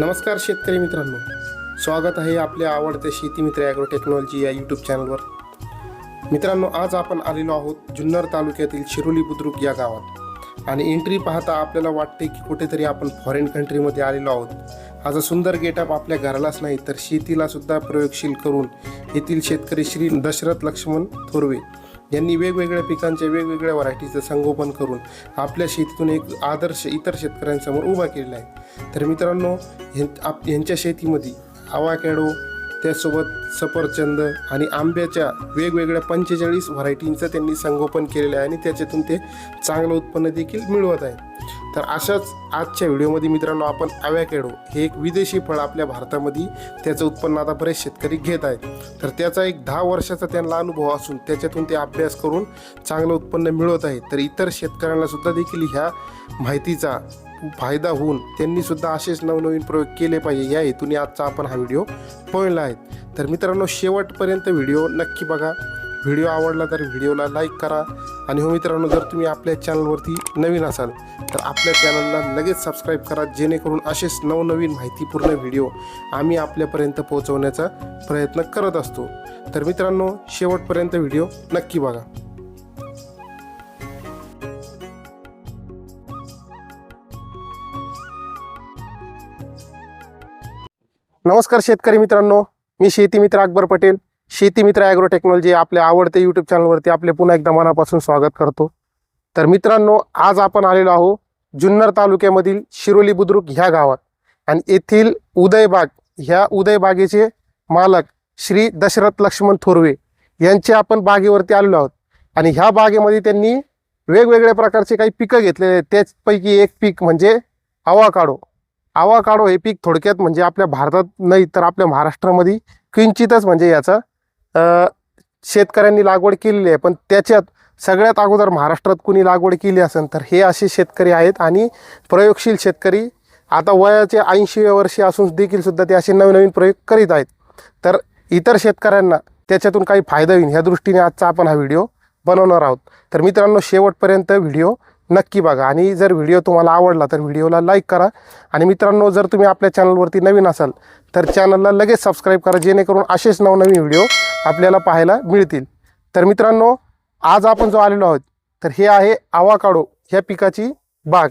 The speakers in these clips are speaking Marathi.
नमस्कार शेतकरी मित्रांनो. स्वागत आहे आपल्या आवडत्या शेती मित्र ॲग्रो टेक्नॉलॉजी या यूट्यूब चॅनलवर मित्रांनो आज आपण आलेलो आहोत जुन्नर तालुक्यातील शिरोली बुद्रुक या गावात. आणि एंट्री पाहता आपल्याला वाटते की कुठेतरी आपण फॉरेन कंट्रीमध्ये आलेलो आहोत. हा सुंदर गेटअप आपल्या घरालाच नाही तर शेतीलासुद्धा प्रयोगशील करून येथील शेतकरी श्री दशरथ लक्ष्मण थोरवे यांनी वेगवेगळ्या पिकांच्या वेगवेगळ्या व्हरायटीचं संगोपन करून आपल्या शेतीतून एक आदर्श इतर शेतकऱ्यांसमोर उभा केलेला आहे. तर मित्रांनो ह्यां आप यांच्या शेतीमध्ये आवाकॅडो त्यासोबत सफरचंद आणि आंब्याच्या वेगवेगळ्या पंचेचाळीस व्हरायटींचं त्यांनी संगोपन केलेलं आहे आणि त्याच्यातून ते चांगलं उत्पन्न देखील मिळवत आहे. तर अशाच आजच्या व्हिडिओमध्ये मित्रांनो आपण अवॅकॅडो हे एक विदेशी फळ आपल्या भारतामध्ये त्याचं उत्पन्न आता बरेच शेतकरी घेत आहेत. तर त्याचा एक दहा वर्षाचा त्यांना अनुभव असून त्याच्यातून ते अभ्यास करून चांगलं उत्पन्न मिळवत आहेत. तर इतर शेतकऱ्यांना सुद्धा देखील ह्या माहितीचा फायदा होऊन त्यांनी सुद्धा असेच नवनवीन प्रयोग केले पाहिजे. या हेतूने आजचा आपण हा व्हिडिओ पळला आहे. तर मित्रांनो शेवटपर्यंत व्हिडिओ नक्की बघा. व्हिडिओ आवडला तर व्हिडिओला लाईक करा. आणि हो मित्रांनो जर तुम्ही आपल्या चॅनलवरती नवीन असाल तर आपल्या चॅनलला लगेच सबस्क्राईब करा जेणेकरून असेच नवनवीन माहितीपूर्ण व्हिडिओ आम्ही आपल्यापर्यंत पोहोचवण्याचा प्रयत्न करत असतो. तर मित्रांनो शेवटपर्यंत व्हिडिओ नक्की बघा. नमस्कार शेतकरी मित्रांनो मी शेती मित्र अकबर पटेल. शेती मित्र ॲग्रो टेक्नॉलॉजी आपल्या आवडते यूट्यूब चॅनलवरती आपले पुन्हा एकदा मनापासून स्वागत करतो. तर मित्रांनो आज आपण आलेलो आहो जुन्नर तालुक्यामधील शिरोली बुद्रुक ह्या गावात. आणि येथील उदयबाग ह्या उदयबागेचे मालक श्री दशरथ लक्ष्मण थोरवे यांचे आपण बागेवरती आलेलो आहोत. आणि ह्या बागेमध्ये त्यांनी वेगवेगळ्या प्रकारचे काही पिकं घेतलेले आहेत. त्याचपैकी एक पीक म्हणजे आवाकाडो आवाकाडो हे पीक थोडक्यात म्हणजे आपल्या भारतात नाही तर आपल्या महाराष्ट्रामध्ये किंचितच म्हणजे याचा शेतकऱ्यांनी लागवड केलेली आहे पण त्याच्यात सगळ्यात अगोदर महाराष्ट्रात कुणी लागवड केली असेल तर हे असे शेतकरी आहेत आणि प्रयोगशील शेतकरी आता वयाचे ऐंशी वर्षे असून देखील सुद्धा ते असे नवनवीन प्रयोग करीत आहेत. तर इतर शेतकऱ्यांना त्याच्यातून काही फायदा होईल ह्या दृष्टीने आजचा आपण हा व्हिडिओ बनवणार आहोत. तर मित्रांनो शेवटपर्यंत व्हिडिओ नक्की बघा आणि जर व्हिडिओ तुम्हाला आवडला तर व्हिडिओला लाईक करा आणि मित्रांनो जर तुम्ही आपल्या चॅनलवरती नवीन असाल तर चॅनलला लगेच सबस्क्राईब करा जेणेकरून असेच नवनवीन व्हिडिओ आपल्याला पाहायला मिळतील. तर मित्रांनो आज आपण जो आलेलो आहोत तर हे आहे आवाकाडो ह्या पिकाची बाग.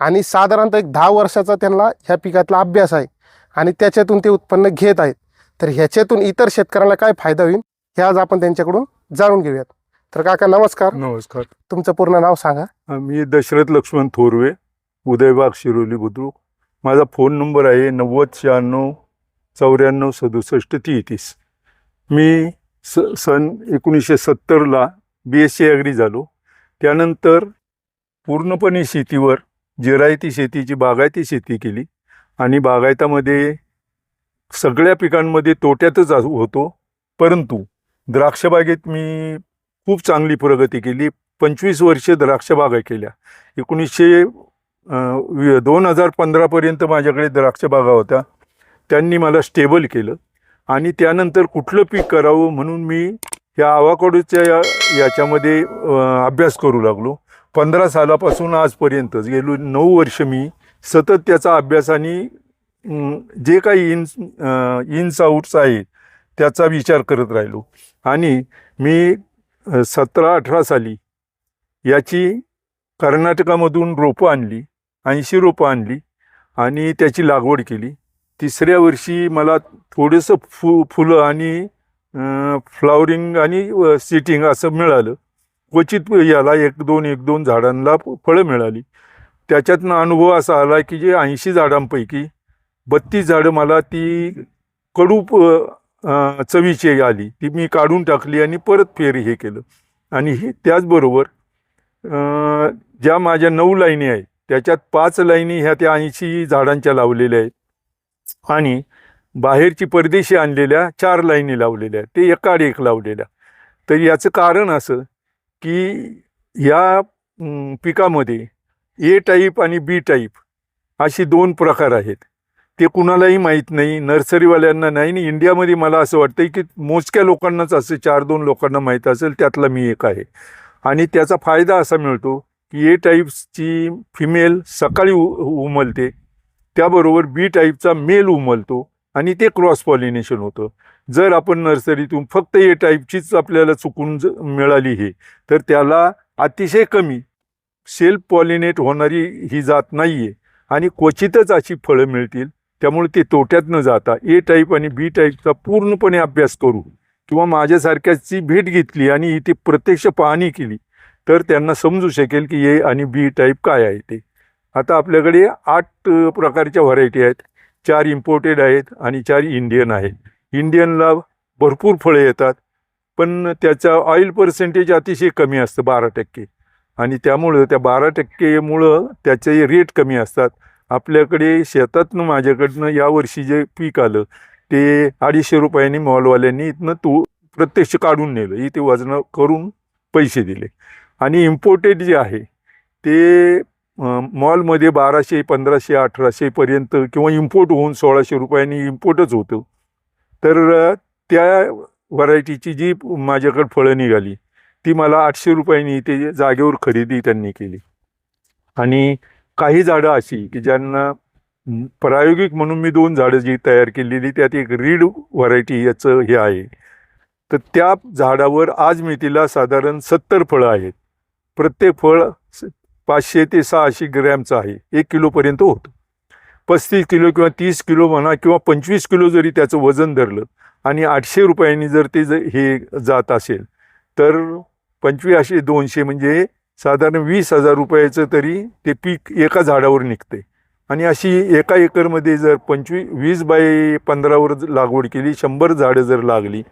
आणि साधारणतः एक दहा वर्षाचा त्यांना ह्या पिकातला अभ्यास आहे. आणि त्याच्यातून ते उत्पन्न घेत आहेत. तर ह्याच्यातून इतर शेतकऱ्यांना काय फायदा होईल हे आज आपण त्यांच्याकडून जाणून घेऊयात. तर काका नमस्कार. नमस्कार. तुमचं पूर्ण नाव सांगा. मी दशरथ लक्ष्मण थोरवे उदयबाग शिरोली बुद्रुक. माझा फोन नंबर आहे नव्वद शहाण्णव चौऱ्याण्णव सदुसष्ट तेहतीस. मी स सन एकोणीसशे सत्तरला बी एस सी ॲग्री झालो. त्यानंतर पूर्णपणे शेतीवर जिरायती शेतीची बागायती शेती केली. आणि बागायतामध्ये सगळ्या पिकांमध्ये तोट्यातच होतो. परंतु द्राक्षबागेत मी खूप चांगली प्रगती केली. पंचवीस वर्षे द्राक्षबागा केल्या. एकोणीसशे दोन हजार पंधरापर्यंत माझ्याकडे द्राक्षबागा होत्या. त्यांनी मला स्टेबल केलं. आणि त्यानंतर कुठलं पीक करावं म्हणून मी या आवाकडूच्या या याच्यामध्ये अभ्यास करू लागलो. पंधरा सालापासून आजपर्यंत गेलो नऊ वर्ष मी सतत त्याचा अभ्यास आणि जे काही इन्स इन्स आउट्स आहेत त्याचा विचार करत राहिलो. आणि मी सतरा अठरा साली याची कर्नाटकामधून रोपं आणली ऐंशी रोपं आणली आणि त्याची लागवड केली. तिसऱ्या वर्षी मला थोडंसं फु फुलं आणि फ्लावरिंग आणि सिटिंग असं मिळालं. क्वचित याला एक दोन एक दोन झाडांना फळं मिळाली. त्याच्यातनं अनुभव असा आला की जे ऐंशी झाडांपैकी बत्तीस झाडं मला ती कडू चवीची आली. ती मी काढून टाकली आणि परत फेरी हे केलं. आणि हे त्याचबरोबर ज्या माझ्या नऊ लाईनी आहेत त्याच्यात पाच लाईनी ह्या त्या ऐंशी झाडांच्या लावलेल्या आहेत. आणि बाहेरची परदेशी आणलेल्या चार लाईनी लावलेल्या ते एकाड एक लावलेल्या. तर याचं कारण असं की या पिकामध्ये ए टाईप आणि बी टाईप अशी दोन प्रकार आहेत. ते कुणालाही माहीत नाही नर्सरीवाल्यांना नाही. आणि इंडियामध्ये मला असं वाटतं की मोजक्या लोकांनाच असं चार दोन लोकांना माहीत असेल त्यातला मी एक आहे. आणि त्याचा फायदा असा मिळतो की ए टाईप्सची फिमेल सकाळी उ उमलते त्याबरोबर बी टाईपचा मेल उमलतो आणि ते क्रॉस पॉलिनेशन होतं. जर आपण नर्सरीतून फक्त ए टाईपचीच आपल्याला चुकून ज- मिळाली हे तर त्याला अतिशय कमी सेल्फ पॉलिनेट होणारी ही जात नाही आहे आणि क्वचितच अशी फळं मिळतील. त्यामुळे ते तोट्यात न जाता ए टाईप आणि बी टाईपचा पूर्णपणे अभ्यास करू किंवा माझ्यासारख्याची भेट घेतली आणि इथे प्रत्यक्ष पाहणी केली तर त्यांना समजू शकेल की ए आणि बी टाईप काय आहे ते. आता आपल्याकडे आठ प्रकारच्या व्हरायटी आहेत. चार इम्पोर्टेड आहेत आणि चार इंडियन आहेत. इंडियनला भरपूर फळे येतात पण त्याचा ऑइल पर्सेंटेज अतिशय कमी असतं बारा टक्के. आणि त्यामुळं त्या बारा टक्केमुळं त्याचे रेट कमी असतात. आपल्याकडे शेतातनं माझ्याकडनं यावर्षी जे पीक आलं ते अडीचशे रुपयांनी मॉलवाल्यांनी इथनं तू प्रत्यक्ष काढून नेलं. इथे वजनं करून पैसे दिले. आणि इम्पोर्टेड जे आहे ते मॉलमध्ये बाराशे पंधराशे अठराशेपर्यंत किंवा इम्पोर्ट होऊन सोळाशे रुपयांनी इम्पोर्टच होतं. तर त्या व्हरायटीची जी माझ्याकडे फळं निघाली ती मला आठशे रुपयांनी ते जागेवर खरेदी त्यांनी केली. आणि काही झाडं अशी की ज्यांना प्रायोगिक म्हणून मी दोन झाडं जी तयार केलेली त्यात एक रीड व्हरायटी याचं हे आहे. तर त्या झाडावर आज मी तिला साधारण सत्तर फळं आहेत. प्रत्येक फळ पाचशे ते सहाशे ग्रॅमचं आहे. एक किलोपर्यंत होतं. पस्तीस किलो किंवा तीस किलो म्हणा किंवा पंचवीस किलो जरी त्याचं वजन धरलं आणि आठशे रुपयांनी जर ते ज हे जात असेल तर पंचवीसशे दोनशे म्हणजे साधारण वीस हजार रुपयाचं तरी ते पीक एका झाडावर निघते. आणि अशी एका एकरमध्ये जर पंचवी वीस बाय पंधरावर लागवड केली शंभर झाडं जर लागली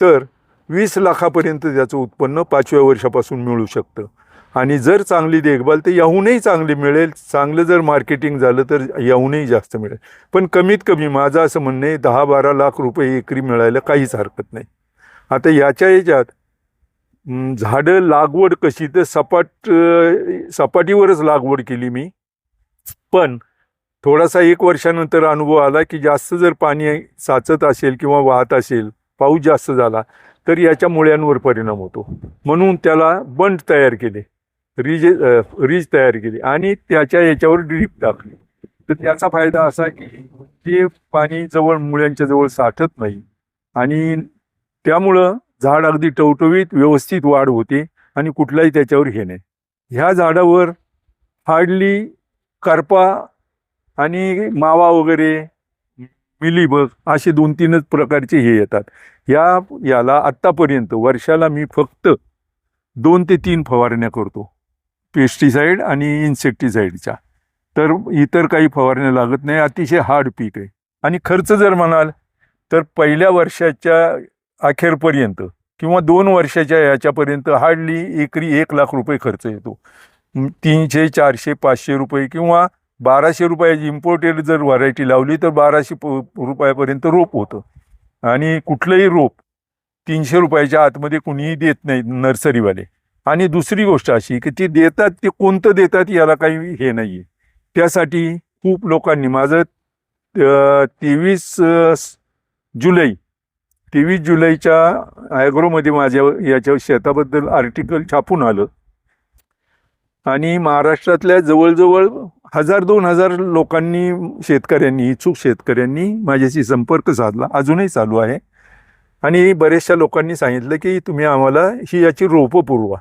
तर वीस लाखापर्यंत त्याचं उत्पन्न पाचव्या वर्षापासून मिळू शकतं. आणि जर चांगली देखभाल तर याहूनही चांगली मिळेल. चांगलं जर मार्केटिंग झालं तर याहूनही जास्त मिळेल. पण कमीत कमी माझं असं म्हणणं आहे दहा बारा लाख रुपये एकरी मिळायला काहीच हरकत नाही. आता याच्या याच्यात झाडं लागवड कशी तर सपाट सपाटीवरच लागवड केली मी. पण थोडासा एक वर्षानंतर अनुभव आला की जास्त जर पाणी साचत असेल किंवा वाहत असेल पाऊस जास्त झाला तर याच्या मुळ्यांवर परिणाम होतो. म्हणून त्याला बंड तयार केले. रीज रीज तयार केली आणि त्याच्या याच्यावर ड्रीप टाकली. तर त्याचा फायदा असा की ते पाणी जवळ मुळ्यांच्या जवळ साठत नाही. आणि त्यामुळं झाड अगदी टवटवीत व्यवस्थित वाढ होते आणि कुठलाही त्याच्यावर हे नाही. ह्या झाडावर हार्डली करपा आणि मावा वगैरे मिलीबग असे दोन तीनच प्रकारचे हे येतात. या याला आत्तापर्यंत वर्षाला मी फक्त दोन ते तीन फवारण्या करतो. पेस्टिसाईड आणि इन्सेक्टिसाईडच्या तर इतर काही फवारण्या लागत नाही अतिशय हार्ड पीक आहे. आणि खर्च जर म्हणाल तर पहिल्या वर्षाच्या अखेरपर्यंत किंवा दोन वर्षाच्या याच्यापर्यंत हार्डली एकरी एक लाख रुपये खर्च येतो. तीनशे चारशे पाचशे रुपये किंवा बाराशे रुपयाची इम्पोर्टेड जर व्हरायटी लावली तर बाराशे प- रुपयापर्यंत रोप होतं. आणि कुठलंही रोप तीनशे रुपयाच्या आतमध्ये कुणीही देत नाही नर्सरीवाले. आणि दुसरी गोष्ट अशी की ते देतात ते कोणतं देतात याला काही हे नाही आहे त्यासाठी खूप लोकांनी माझं तेवीस जुलै तेवीस जुलैच्या ॲग्रोमध्ये माझ्या याच्या शेताबद्दल आर्टिकल छापून आलं. आणि महाराष्ट्रातल्या जवळजवळ हजार दोन हजार लोकांनी शेतकऱ्यांनी इच्छुक शेतकऱ्यांनी माझ्याशी संपर्क साधला. अजूनही चालू आहे. आणि बऱ्याचशा लोकांनी सांगितलं की तुम्ही आम्हाला ही याची रोपं पुरवा.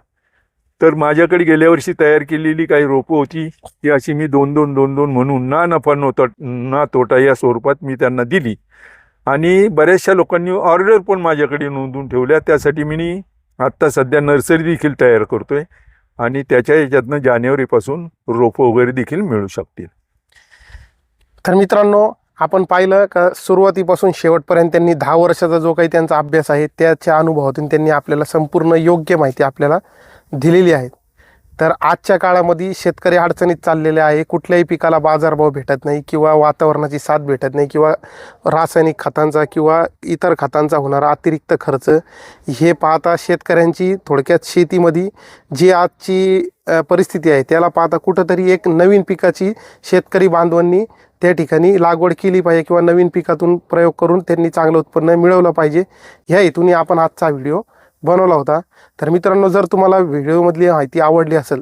तर माझ्याकडे गेल्या वर्षी तयार केलेली काही रोपं होती ती अशी मी दोन दोन दोन दोन म्हणून ना नफा नव्हता ना तोटा या स्वरूपात मी त्यांना दिली. आणि बऱ्याचशा लोकांनी ऑर्डर पण माझ्याकडे नोंदवून ठेवल्या त्यासाठी मी आत्ता सध्या नर्सरी देखील तयार करतो आहे आणि त्याच्या याच्यातनं जानेवारीपासून रोपं वगैरे देखील मिळू शकतील. तर मित्रांनो आपण पाहिलं का सुरुवातीपासून शेवटपर्यंत त्यांनी दहा वर्षाचा जो काही त्यांचा अभ्यास आहे त्याच्या अनुभवातून त्यांनी आपल्याला संपूर्ण योग्य माहिती आपल्याला दिलेली आहेत. तर आजच्या काळामध्ये शेतकरी अडचणीत चाललेले आहे. कुठल्याही पिकाला बाजारभाव भेटत नाही किंवा वातावरणाची साथ भेटत नाही किंवा रासायनिक खतांचा किंवा इतर खतांचा होणारा अतिरिक्त खर्च हे पाहता शेतकऱ्यांची थोडक्यात शेतीमध्ये जी आजची परिस्थिती आहे त्याला पाहता कुठंतरी एक नवीन पिकाची शेतकरी बांधवांनी त्या ठिकाणी लागवड केली पाहिजे किंवा नवीन पिकातून प्रयोग करून त्यांनी चांगलं उत्पन्न मिळवलं पाहिजे. ह्या हेतूने आपण आजचा व्हिडिओ बनवला होता. तर मित्रांनो जर तुम्हाला व्हिडिओमधली माहिती आवडली असेल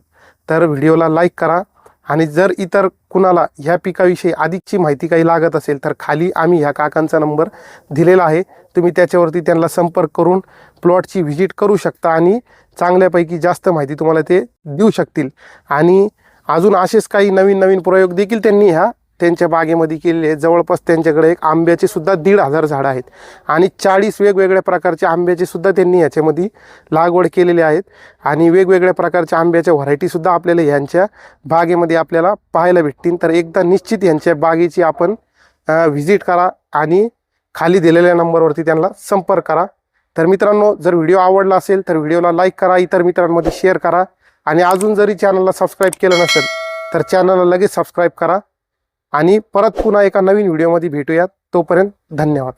तर व्हिडिओला लाईक करा. आणि जर इतर कुणाला ह्या पिकाविषयी अधिकची माहिती काही लागत असेल तर खाली आम्ही ह्या काकांचा नंबर दिलेला आहे. तुम्ही त्याच्यावरती त्यांना संपर्क करून प्लॉटची व्हिजिट करू शकता आणि चांगल्यापैकी जास्त माहिती तुम्हाला ते देऊ शकतील. आणि अजून असेच काही नवीन नवीन प्रयोग देखील त्यांनी ह्या त्यांच्या बागेमध्ये केलेले आहेत. जवळपास त्यांच्याकडे एक आंब्याचे सुद्धा दीड हजार झाडं आहेत. आणि चाळीस वेगवेगळ्या प्रकारचे आंब्याचे सुद्धा त्यांनी याच्यामध्ये लागवड केलेले आहेत. आणि वेगवेगळ्या प्रकारच्या आंब्याच्या व्हरायटीसुद्धा आपल्याला ह्यांच्या बागेमध्ये आपल्याला पाहायला भेटतील. तर एकदा निश्चित यांच्या बागेची आपण व्हिजिट करा आणि खाली दिलेल्या नंबरवरती त्यांना संपर्क करा. तर मित्रांनो जर व्हिडिओ आवडला असेल तर व्हिडिओला लाईक करा इतर मित्रांमध्ये शेअर करा. आणि अजून जरी चॅनलला सबस्क्राईब केलं नसेल तर चॅनलला लगेच सबस्क्राईब करा. आणि परत पुन्हा एका नवीन व्हिडिओमध्ये भेटूयात. तोपर्यंत धन्यवाद.